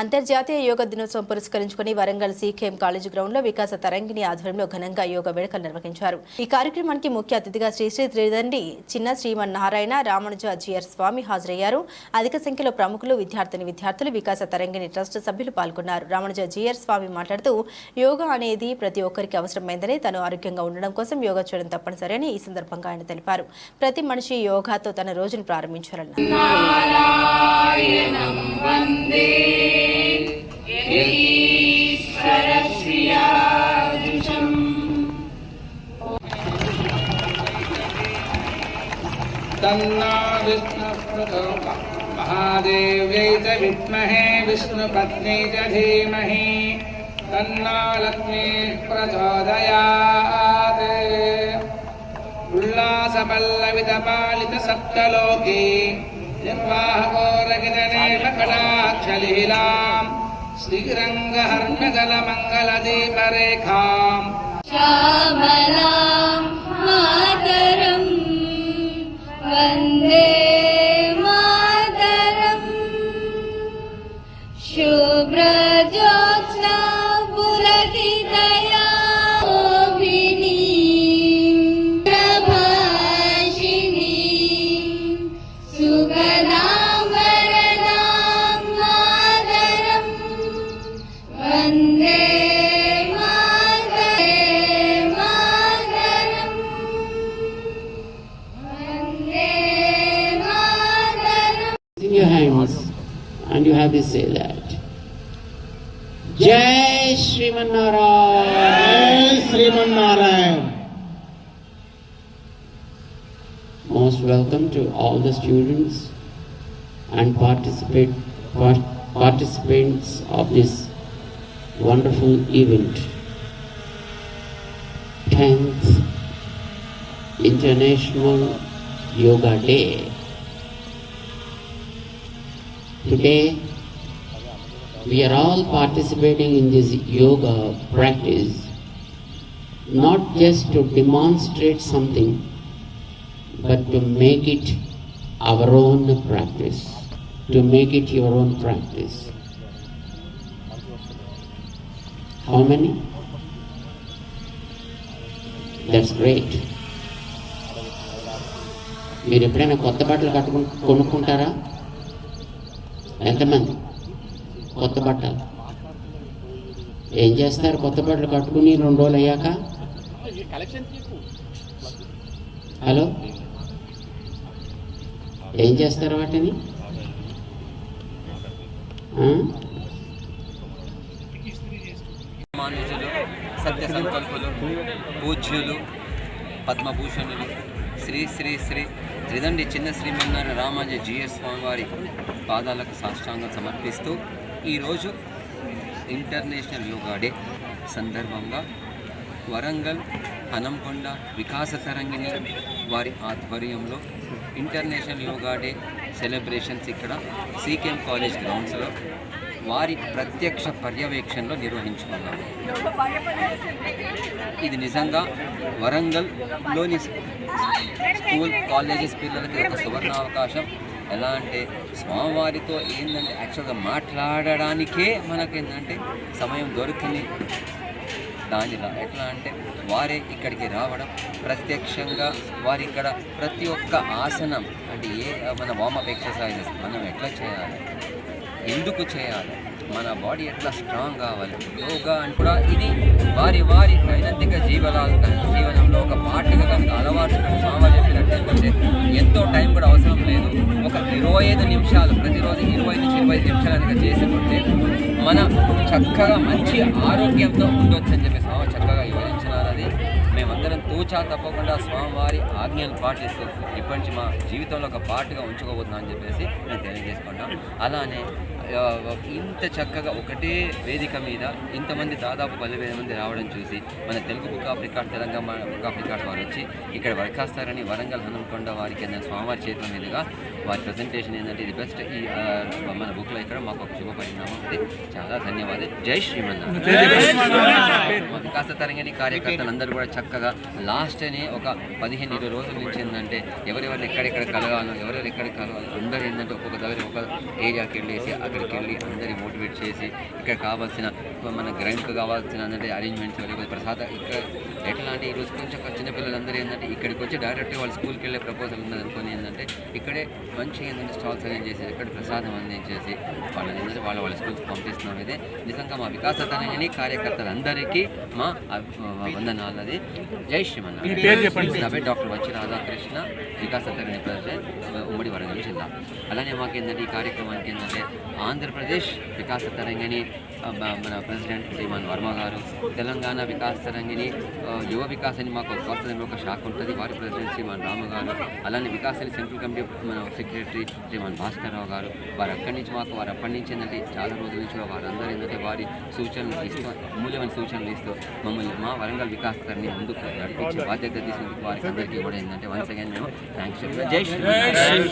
అంతర్జాతీయ యోగ దినోత్సవం పురస్కరించుకుని వరంగల్ సీకేఎం కాలేజీ గ్రౌండ్లో వికాస తరంగిణి ఆధ్వర్యంలో ఘనంగా యోగ వేడుకలు నిర్వహించారు. ఈ కార్యక్రమానికి ముఖ్య అతిథిగా శ్రీశ్రీ త్రిదండి చిన్న శ్రీమన్ నారాయణ రామానుజాజీఆర్ స్వామి హాజరయ్యారు. అధిక సంఖ్యలో ప్రముఖులు విద్యార్థిని విద్యార్థులు వికాస తరంగిణి ట్రస్ట్ సభ్యులు పాల్గొన్నారు. రామానుజాజీఆర్ స్వామి మాట్లాడుతూ యోగా అనేది ప్రతి ఒక్కరికి అవసరమైందని తను ఆరోగ్యంగా ఉండడం కోసం యోగా చేయడం తప్పనిసరి అని ఈ సందర్భంగా ఆయన తెలిపారు. ప్రతి మనిషి యోగాతో తన రోజును ప్రారంభించాలన్నారు महादेव्यै च विद्महे विष्णुपत्न्यै च धीमहि तन्नो लक्ष्मीः प्रचोदयात् उल्लासपल्लवितपालितसप्तलोके निर्वाहवोरगिरणेशकटाक्षलीलाम् श्रीरङ्गहर्षदलमङ्गलदीपरेखाम् श्यामलाम् you have to say that. Jai Sriman Narayan. Sriman Narayan. Most welcome to all the students and participate part, participants of this wonderful event. 10th International Yoga Day Today, we are all participating in this yoga practice not just to demonstrate something, but to make it our own practice, to make it your own practice. How many? That's great. మీరు ఎప్పుడైనా కొత్త బట్టలు కట్టుకు కొనుక్కుంటారా ఎంతమంది? కొత్త బట్టలు. ఏం చేస్తారు కొత్త బట్టలు కట్టుకుని రెండు రోజులు అయ్యాక? హలో? ఏం చేస్తారు వాటిని? సత్య సంకల్పులు పూజ్యులు పద్మభూషణులు. శ్రీ శ్రీ శ్రీ త్రిదండి చిన్న శ్రీమన్నారాయణ రామాజీ జిఎస్ స్వామివారి పాదాలకు సాష్టాంగం సమర్పిస్తూ ఈరోజు ఇంటర్నేషనల్ యోగా డే సందర్భంగా వరంగల్ హనంకొండ వికాస తరంగిణి వారి ఆధ్వర్యంలో ఇంటర్నేషనల్ యోగా డే సెలబ్రేషన్స్ ఇక్కడ సీకేఎం కాలేజ్ గ్రౌండ్స్లో వారి ప్రత్యక్ష పర్యవేక్షణలో నిర్వహించుకున్నాము. ఇది నిజంగా వరంగల్లోని స్కూల్ కాలేజెస్ పిల్లలకి ఒక సువర్ణ అవకాశం ఎలా అంటే స్వామివారితో ఏంటంటే యాక్చువల్గా మాట్లాడడానికే మనకేంటంటే సమయం దొరుకుతుంది దానిలా ఎట్లా అంటే వారే ఇక్కడికి రావడం ప్రత్యక్షంగా వారి ఇక్కడ ప్రతి ఒక్క ఆసనం అంటే ఏ మన వామప్ ఎక్సర్సైజెస్ మనం ఎట్లా చేయాలి? ఎందుకు చేయాలి? మన బాడీ ఎట్లా స్ట్రాంగ్ కావాలి? యోగా అని కూడా ఇది. వారి వారి దైనందిక జీవన జీవనంలో ఒక పాటగా కనుక అలవాటు స్వామి చెప్పినట్టు ఎంతో టైం కూడా అవసరం లేదు. ఒక ఇరవై ఐదు నిమిషాలు ప్రతిరోజు ఇరవై నుంచి ఇరవై ఐదు నిమిషాలు కనుక చేసుకుంటే మన చక్కగా మంచి ఆరోగ్యంతో ఉండొచ్చు అని చెప్పి స్వామి చక్కగా వివరించినారని అది. మేమందరం తూచా తప్పకుండా స్వామివారి ఆజ్ఞలు పాటిస్తూ ఇప్పటి నుంచి మా జీవితంలో ఒక పాటుగా ఉంచుకోబోతున్నా అని చెప్పేసి నేను తెలియజేసుకుంటాం. అలానే ఇంత చక్కగా ఒకటే వేదిక మీద ఇంతమంది దాదాపు పదివేల మంది రావడం చూసి మన Telugu book of record Telangana book of record వారు వచ్చి ఇక్కడ వర్కాస్తారని వరంగల్ హనుమకొండ వారికి నేను స్వామివారి చేతుల మీదుగా వారి ప్రజెంటేషన్ ఏంటంటే ఇది బెస్ట్ ఈ మన బుక్లో ఇక్కడ మాకు ఒక శుభ పరిణామం ఉంది. చాలా ధన్యవాదాలు. జై శ్రీమన్నారాయణ. వికాస తరంగిణి కార్యకర్తలు అందరూ కూడా చక్కగా లాస్ట్ అని ఒక పదిహేను ఇరవై రోజుల నుంచి ఏంటంటే ఎవరెవరిని ఎక్కడెక్కడ కలగాలో ఎవరెవరు ఎక్కడ కలగాలో అందరూ ఏంటంటే ఒక్కొక్క దగ్గర ఒక ఏరియాకి వెళ్ళేసి అక్కడికి వెళ్ళి అందరినీ మోటివేట్ చేసి ఇక్కడ కావాల్సిన మన గ్రైండ్కి కావాల్సిన అంటే అరేంజ్మెంట్స్ లేకపోతే ప్రసాద ఇక్కడ ఎట్లా అంటే ఈరోజు కొంచెం చిన్న పిల్లలందరూ ఏంటంటే ఇక్కడికి వచ్చి డైరెక్ట్గా వాళ్ళ స్కూల్కి వెళ్ళే ప్రపోజల్ ఉన్నది అనుకొని ఏంటంటే ఇక్కడే మంచిగా ఏంటంటే స్టాల్స్ అరేంజ్ చేసి ఇక్కడ ప్రసాదం అందించేసి వాళ్ళని ఏంటంటే వాళ్ళ వాళ్ళ స్కూల్కి పంపిస్తున్నాం. ఇది నిజంగా మా వికాస తనని కార్యకర్తలందరికీ మా అభి- వందనాలది జై శ్రీమన్నారాయణ. పేరు డాక్టర్ వచ్చి రాధాకృష్ణ వికాస తరణి ప్రెసిడెంట్ ఉమ్మడి వరంగల్ జిల్లా. అలానే మాకు ఏంటంటే ఈ కార్యక్రమానికి ఏంటంటే ఆంధ్రప్రదేశ్ వికాస తరంగిణి మన ప్రెసిడెంట్ శ్రీమాన్ వర్మ గారు తెలంగాణ వికాస తరంగిణి యువ వికాసాన్ని మాకు కోస్తలో ఒక శాఖ ఉంటుంది వారి ప్రెసిడెంట్ శ్రీమాన్ రామ గారు అలానే వికాసాన్ని సెంట్రల్ కమిటీ మన సెక్రటరీ శ్రీమాన్ భాస్కర్రావు గారు వారు అక్కడి నుంచి మాకు వారు అప్పటి నుంచి ఏంటంటే చాలా రోజుల నుంచి వారందరూ ఏంటంటే వారి సూచనలు ఇస్తూ అమూల్యమైన సూచనలు ఇస్తూ మమ్మల్ని మా వరంగల్ వికాస తరణి ముందుకు నడిపించే బాధ్యత తీసుకున్నందుకు వారికి అందరికీ కూడా ఏంటంటే వన్స్ అగైన్ మేము థ్యాంక్స్ జై శ్రీ